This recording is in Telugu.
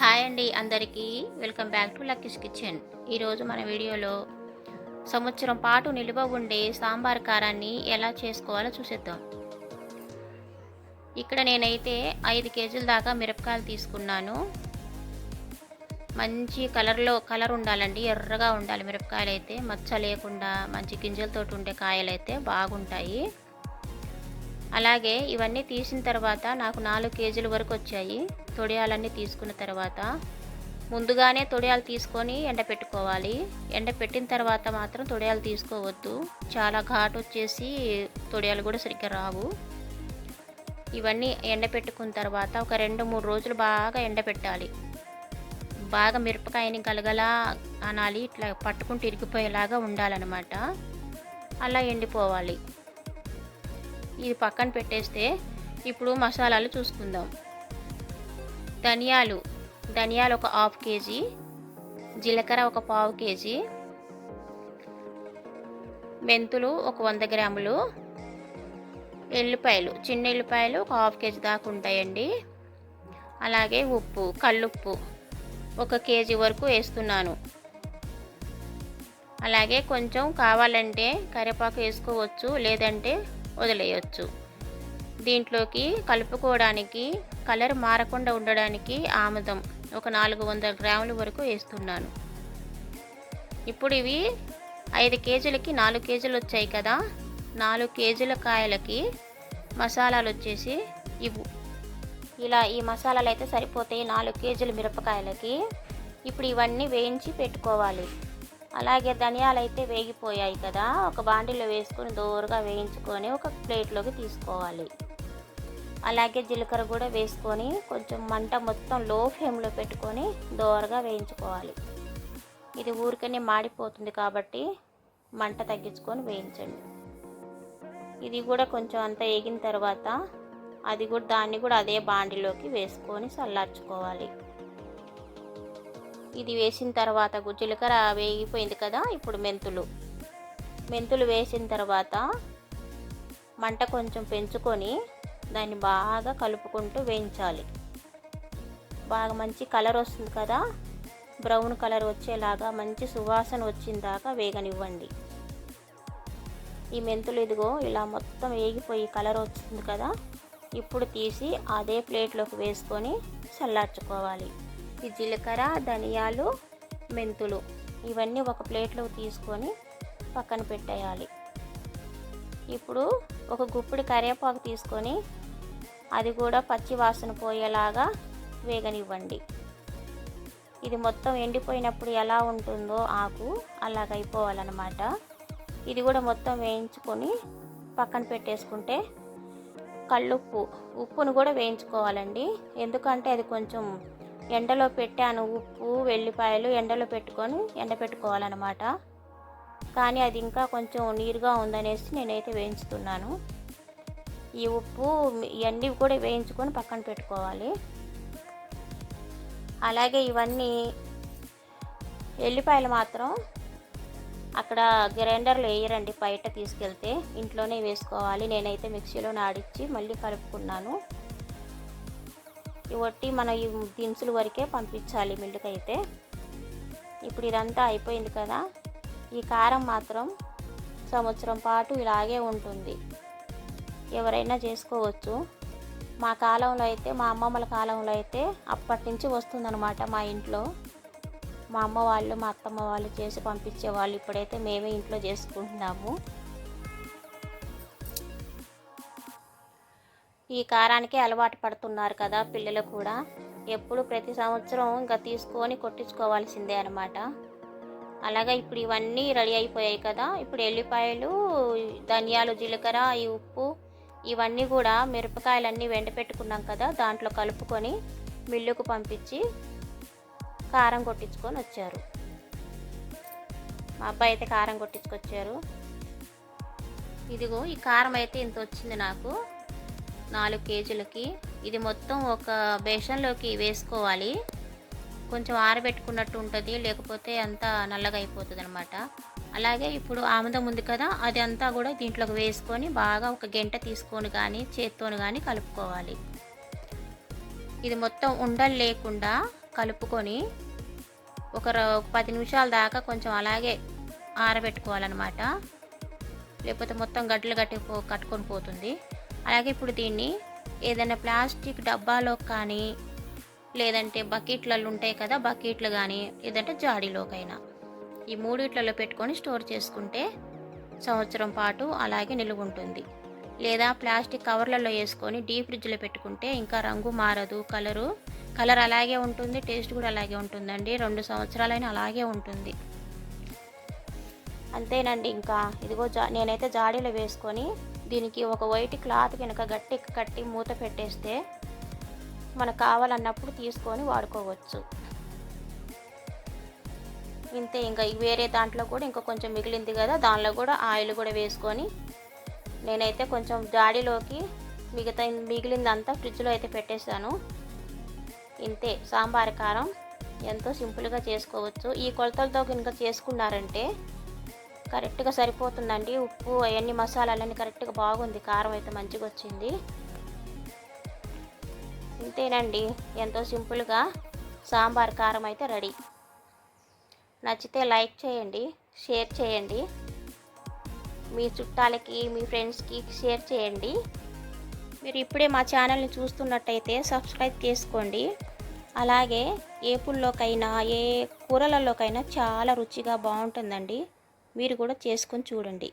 హాయ్ అండి అందరికీ. Welcome back to Lucky's kitchen. ఈరోజు మన వీడియోలో సంవత్సరం పాటు నిలువ ఉండే సాంబార్ కారాన్ని ఎలా చేసుకోవాలో చూసేద్దాం. ఇక్కడ నేనైతే ఐదు కేజీల దాకా మిరపకాయలు తీసుకున్నాను. మంచి కలర్లో కలర్ ఉండాలండి ఎర్రగా ఉండాలి మిరపకాయలు అయితే మచ్చ లేకుండా మంచి గింజలతోటి ఉండే కాయలు అయితే బాగుంటాయి. అలాగే ఇవన్నీ తీసిన తర్వాత నాకు నాలుగు కేజీల వరకు వచ్చాయి. తొడియాలన్నీ తీసుకున్న తర్వాత ముందుగానే తొడియాలు తీసుకొని ఎండపెట్టుకోవాలి ఎండపెట్టిన తర్వాత మాత్రం తొడియాలు తీసుకోవద్దు. చాలా ఘాటు వచ్చేసి తొడియాలు కూడా సరిగ్గా రావు. ఇవన్నీ ఎండపెట్టుకున్న తర్వాత ఒక రెండు మూడు రోజులు బాగా ఎండపెట్టాలి బాగా మిరపకాయని గలగలా అనాలి. ఇట్లా పట్టుకుంటూ ఇరిగిపోయేలాగా ఉండాలన్నమాట. అలా ఎండిపోవాలి. ఇది పక్కన పెట్టేస్తే ఇప్పుడు మసాలాలు చూసుకుందాం. ధనియాలు ధనియాలు ఒక హాఫ్ కేజీ జీలకర్ర ఒక పావు కేజీ మెంతులు ఒక వంద గ్రాములు ఎల్లిపాయలు చిన్న ఎల్లిపాయలు ఒక హాఫ్ కేజీ దాకా ఉంటాయండి. అలాగే ఉప్పు కల్లుప్పు ఒక కేజీ వరకు వేస్తున్నాను. అలాగే కొంచెం కావాలంటే కరివేపాకు వేసుకోవచ్చు లేదంటే వదిలేయచ్చు. దీంట్లోకి కలుపుకోవడానికి కలర్ మారకుండా ఉండడానికి ఆముదం ఒక నాలుగు వందల గ్రాముల వరకు వేస్తున్నాను. ఇప్పుడు ఇవి ఐదు కేజీలకి నాలుగు కేజీలు వచ్చాయి కదా నాలుగు కేజీల కాయలకి మసాలాలు వచ్చేసి ఇవ్వు. ఇలా ఈ మసాలాలు అయితే సరిపోతాయి నాలుగు కేజీల మిరపకాయలకి. ఇప్పుడు ఇవన్నీ వేయించి పెట్టుకోవాలి. అలాగే ధనియాలు అయితే వేగిపోయాయి కదా. ఒక బాండీలో వేసుకొని దోరగా వేయించుకొని ఒక ప్లేట్లోకి తీసుకోవాలి. అలాగే జీలకర్ర కూడా వేసుకొని కొంచెం మంట మొత్తం లో ఫ్లేమ్లో పెట్టుకొని దోరగా వేయించుకోవాలి. ఇది ఊరికనే మాడిపోతుంది కాబట్టి మంట తగ్గించుకొని వేయించండి. ఇది కూడా కొంచెం అంతా వేగిన తర్వాత అది కూడా దాన్ని కూడా అదే బాండిలోకి వేసుకొని చల్లార్చుకోవాలి ఇది వేసిన తర్వాత జీలకర్ర వేగిపోయింది కదా ఇప్పుడు మెంతులు. మెంతులు వేసిన తర్వాత మంట కొంచెం పెంచుకొని దాన్ని బాగా కలుపుకుంటూ వేయించాలి. బాగా మంచి కలర్ వస్తుంది కదా బ్రౌన్ కలర్ వచ్చేలాగా మంచి సువాసన వచ్చిన దాకా వేగనివ్వండి. ఈ మెంతులు ఇదిగో ఇలా మొత్తం వేగిపోయి కలర్ వస్తుంది కదా ఇప్పుడు తీసి అదే ప్లేట్లోకి వేసుకొని చల్లార్చుకోవాలి. ఈ జీలకర్ర ధనియాలు మెంతులు ఇవన్నీ ఒక ప్లేట్లోకి తీసుకొని పక్కన పెట్టేయాలి. ఇప్పుడు ఒక గుప్పిడి కరివేపాకు తీసుకొని అది కూడా పచ్చి వాసన పోయేలాగా వేగనివ్వండి. ఇది మొత్తం ఎండిపోయినప్పుడు ఎలా ఉంటుందో ఆకు అలాగ అయిపోవాలన్నమాట. ఇది కూడా మొత్తం వేయించుకొని పక్కన పెట్టేసుకుంటే కళ్ళుప్పు ఉప్పును కూడా వేయించుకోవాలండి. ఎందుకంటే అది కొంచెం ఎండలో పెట్టాను ఉప్పు వెల్లిపాయలు ఎండలో పెట్టుకొని ఎండపెట్టుకోవాలన్నమాట కానీ అది ఇంకా కొంచెం నీరుగా ఉందనేసి నేనైతే వేయించుతున్నాను. ఈ ఉప్పు ఇవన్నీ కూడా వేయించుకొని పక్కన పెట్టుకోవాలి. అలాగే ఇవన్నీ ఎల్లిపాయలు మాత్రం అక్కడ గ్రైండర్లో వేయరండి బయట తీసుకెళ్తే. ఇంట్లోనే వేసుకోవాలి. నేనైతే మిక్సీలో నాడిచ్చి మళ్ళీ కలుపుకున్నాను. ఒట్టి మన ఈ దినుసులు వరకే పంపించాలి మిల్లుకి అయితే. ఇప్పుడు ఇదంతా అయిపోయింది కదా. ఈ కారం మాత్రం సంవత్సరం పాటు ఇలాగే ఉంటుంది. ఎవరైనా చేసుకోవచ్చు. మా కాలంలో అయితే మా అమ్మమ్మల కాలంలో అయితే అప్పటి నుంచి వస్తుందన్నమాట మా ఇంట్లో. మా అమ్మ వాళ్ళు మా అత్తమ్మ వాళ్ళు చేసి పంపించేవాళ్ళు ఇప్పుడైతే మేమే ఇంట్లో చేసుకుంటున్నాము. ఈ కారానికి అలవాటు పడుతున్నారు కదా పిల్లలు కూడా. ఎప్పుడు ప్రతి సంవత్సరం ఇంకా తీసుకొని కొట్టించుకోవాల్సిందే అనమాట అలాగే ఇప్పుడు ఇవన్నీ రెడీ అయిపోయాయి కదా. ఇప్పుడు ఎల్లిపాయలు ధనియాలు జీలకర్ర ఈ ఉప్పు ఇవన్నీ కూడా మిరపకాయలన్నీ వెండపెట్టుకున్నాం కదా దాంట్లో కలుపుకొని మిల్లుకు పంపించి కారం కొట్టించుకొని వచ్చారు. మా అబ్బాయి అయితే కారం కొట్టించుకొచ్చారు. ఇదిగో ఈ కారం అయితే ఇంత వచ్చింది నాకు. నాలుగు కేజీలకి. ఇది మొత్తం ఒక బేషన్లోకి వేసుకోవాలి. కొంచెం ఆరబెట్టుకున్నట్టు ఉంటుంది లేకపోతే అంతా నల్లగా అయిపోతుంది అనమాట అలాగే ఇప్పుడు ఆముదం ఉంది కదా అది అంతా కూడా దీంట్లోకి వేసుకొని బాగా ఒక గంట తీసుకొని కానీ చేత్తోని కానీ కలుపుకోవాలి. ఇది మొత్తం ఉండలు లేకుండా కలుపుకొని ఒక పది నిమిషాల దాకా కొంచెం అలాగే ఆరబెట్టుకోవాలన్నమాట. లేకపోతే మొత్తం గడ్డలు కట్టి పో కట్టుకొని పోతుంది. అలాగే ఇప్పుడు దీన్ని ఏదైనా ప్లాస్టిక్ డబ్బాలో కానీ లేదంటే బకెట్లలో ఉంటాయి కదా బకెట్లు కానీ లేదంటే జాడీలోకైనా ఈ మూడిట్లలో పెట్టుకొని స్టోర్ చేసుకుంటే సంవత్సరం పాటు అలాగే నిలువ ఉంటుంది. లేదా ప్లాస్టిక్ కవర్లలో వేసుకొని డీప్ ఫ్రిడ్జ్లో పెట్టుకుంటే ఇంకా రంగు మారదు కలరు కలర్ అలాగే ఉంటుంది టేస్ట్ కూడా అలాగే ఉంటుందండి. రెండు సంవత్సరాలైనా అలాగే ఉంటుంది. అంతేనండి ఇంకా. ఇదిగో జా నేనైతే జాడీలో వేసుకొని దీనికి ఒక వైట్ క్లాత్ కనుక గట్టి కట్టి మూత పెట్టేస్తే మనకు కావాలన్నప్పుడు తీసుకొని వాడుకోవచ్చు. ఇంతే ఇంకా వేరే దాంట్లో కూడా ఇంకా కొంచెం మిగిలింది కదా దానిలో కూడా ఆయిల్ కూడా వేసుకొని నేనైతే కొంచెం జాడీలోకి మిగతా మిగిలిందంతా ఫ్రిడ్జ్లో అయితే పెట్టేశాను. ఇంతే సాంబార్ కారం ఎంతో సింపుల్గా చేసుకోవచ్చు. ఈ కొలతలతో కనుక చేసుకున్నారంటే కరెక్ట్గా సరిపోతుందండి. ఉప్పు అవన్నీ మసాలాలన్నీ కరెక్ట్గా బాగుంది. కారం అయితే మంచిగా వచ్చింది. ఇంతేనండి. ఎంతో సింపుల్గా సాంబార్ కారం అయితే రెడీ. నచ్చితే లైక్ చేయండి షేర్ చేయండి. మీ చుట్టాలకి మీ ఫ్రెండ్స్కి షేర్ చేయండి. మీరు ఇప్పుడే మా ఛానల్ని చూస్తున్నట్టయితే సబ్స్క్రైబ్ చేసుకోండి. అలాగే ఏ పుల్లోకైనా ఏ కూరలలోకైనా చాలా రుచిగా బాగుంటుందండి. మీరు కూడా చేసుకొని చూడండి.